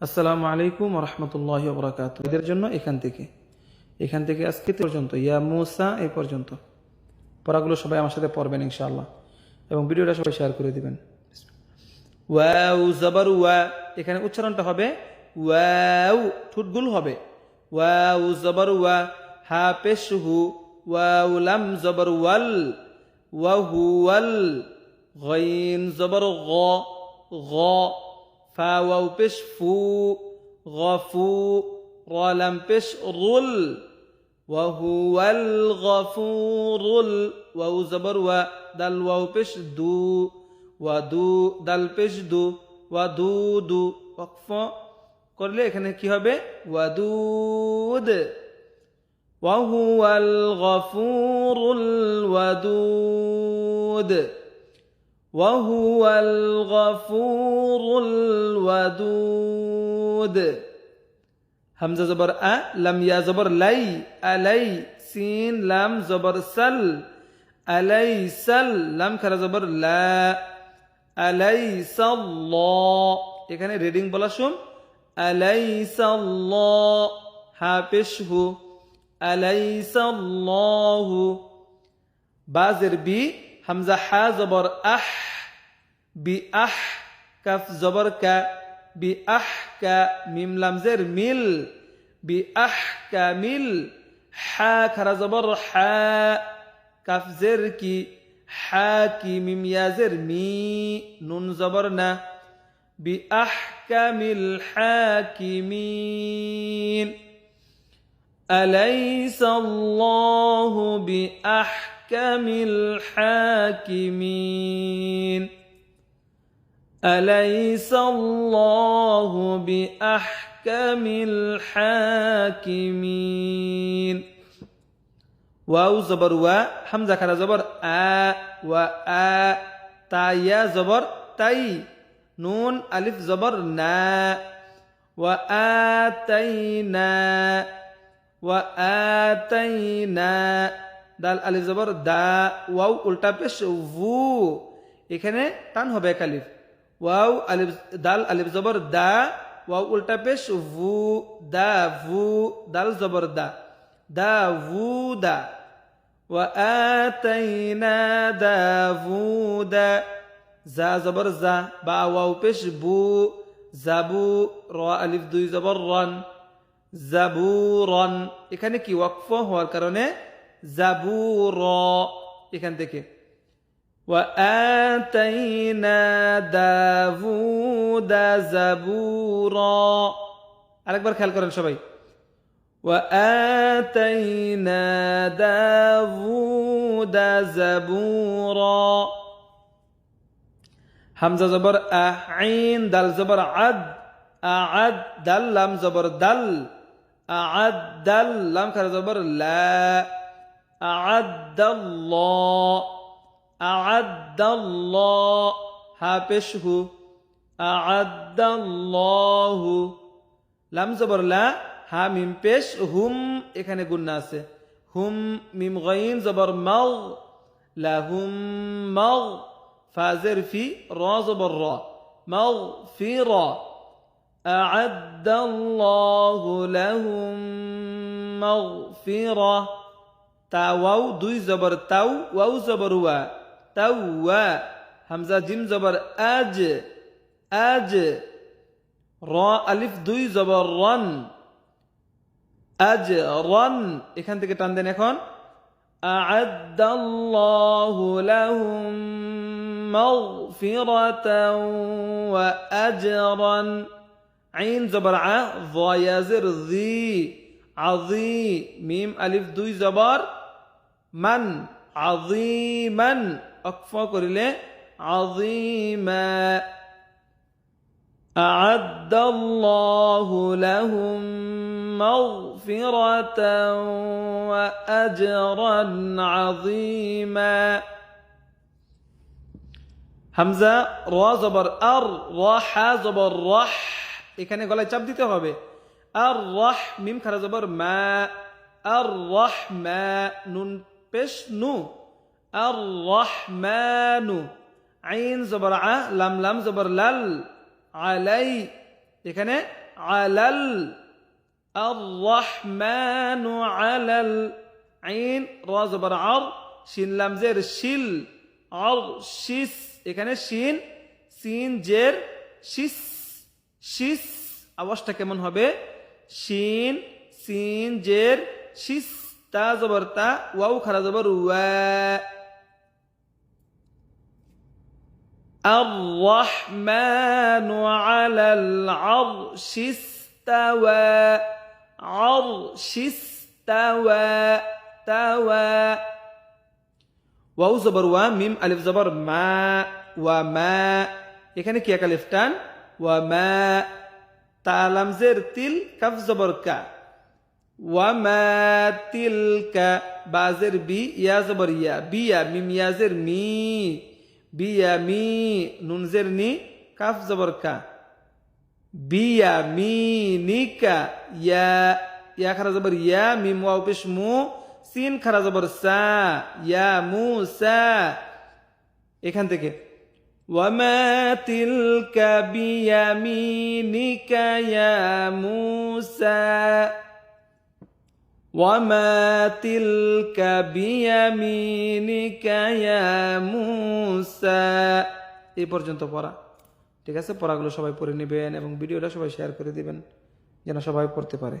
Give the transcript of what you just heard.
আসসালামু আলাইকুম রহমতুল্লাহ বরাকাত এদের জন্য এখান থেকে এখান থেকে আজকে পর্যন্ত ইয়া মুসা এই পর্যন্ত পড়াগুলো সবাই আমার সাথে পড়বেন ইনশাআল্লাহ এবং ভিডিওটা সবাই শেয়ার করে দিবেন ওয়াউ জবর ওয়া এখানে উচ্চারণটা হবে ওয়াউ ঠুটগুল হবে ওয়াউ জবর ওয়া হা পেশ হু ওয়াউ লাম জবর ওয়াল ওয়াহু ওয়াল غين زبر غ غ فا واو بش فو غفو را لم بش رل وهو الغفور ال- واو زبر و دل واو بش دو ودو دل بش দু ওয়াদুদু ওয়াকফ করলে এখানে কি হবে ওয়াদুদ وهو الغفور الودود وهو الغفور الودود همزة زبر أ لم يا زبر لي ألي سين لام زبر سل أليس لم كر زبر لا أليس الله এখানে রিডিং বলা শুন أليس الله হাফিশহু أليس الله বাজের বি হামজা হা জবর আহ বি حمزة ح زبر أح باح كف زبر ك باحك ميم لام زير زر مل باحكمل ح كر زبر ح كف زير كي ح حاكم ميم يا زير مي نون زبرنا بأحكم الحاكمين أليس الله بأحكم الحاكمين. أليس الله بأحكم الحاكمين؟ واو زبر و حمزة كان زبر آ و آ تا يا زبر تاي. نون ألف زبر نا. وآتينا وآتينا দাল আলিফ জবর দা ওয়াও উল্টা পেশ ভু এখানে টান হবে এক আলিফ ওয়াও আলিফ দাল আলিফ জবর দা ওয়াও উল্টা পেশ ভু দা ভু দাল জবর দা দা ভু দা وآتينا داوود زا زبر زا با واو পেশ বু জাবু র আলিফ দুই জবর রন জাবুরন এখানে কি ওয়াকফ হওয়ার কারণে জাবুর এখান থেকে وآتينا داوود زبورا আরেকবার খেয়াল করেন সবাই وآتينا داوود زبورا হামজা জবর আহ আইন দাল জবর আদ আদ দাল লাম জবর দাল আদ দাল লাম খারা أعد الله أعد الله هابشه أعد الله لم زبر لا ها ميم بيش هم إخانة قلنا سي هم ميم غين زبر مغ لهم مغ فازر في را زبر را مغفرة أعد الله لهم مغفرة تاواو دوي زبر تاو واو زبر وا توا همزة جيم زبر أج أج را ألف দুই জবর রন আজ রন এখান থেকে টান দেন এখন أعد الله لهم مغفرة وأجرا عين زبر ع ضيازر ذي عظي ميم ألف دوي زبر من عظيما أكفى كرله عظيما أعد الله لهم مغفرة وأجرا عظيما হামজা র জবর আর র হা জবর রহ এখানে গলায় চাপ দিতে হবে আর রহ মিম খারা জবর মা আর রহ মা নুন পেশ নু। আর রহ নু আইন জবর আ, লাম লাম জবর লাল। আলাই, এখানে আলাল। আর রহমানু আলাল। আইন, র জবর আর, শিন লামজের শিল। আর শিস এখানে শিন, সিন, জের, শিস। শিস, আওয়াজটা কেমন হবে? শিন, সিন, জের, শিস। তা জবর তা ওয়াও খারা জবর ওয়া الرحمن على العرش استوى عرش استوى توى ওয়াও জবর ওয়া মিম আলিফ জবর মা ওয়া মা এখানে কি এক আলিফ টান ওয়া মা তালাম জের তিল কাফ জবর কা ওয়া মা তিলকা বিয়া মি বিয়া মি কাফ জবর বিয়া মি নিকা ইয়া ইয়া খারা মু খারা জবর সা ইয়া এখান থেকে ওয়ামা তিলকা বিয়ামিনিকা ইয়া মুসা ওয়ামা تلك بيمينك يا মুসা এই পর্যন্ত পড়া। ঠিক আছে? পড়াগুলো সবাই পড়ে নেবেন এবং ভিডিওটা সবাই শেয়ার করে দিবেন, যেন সবাই পড়তে পারে।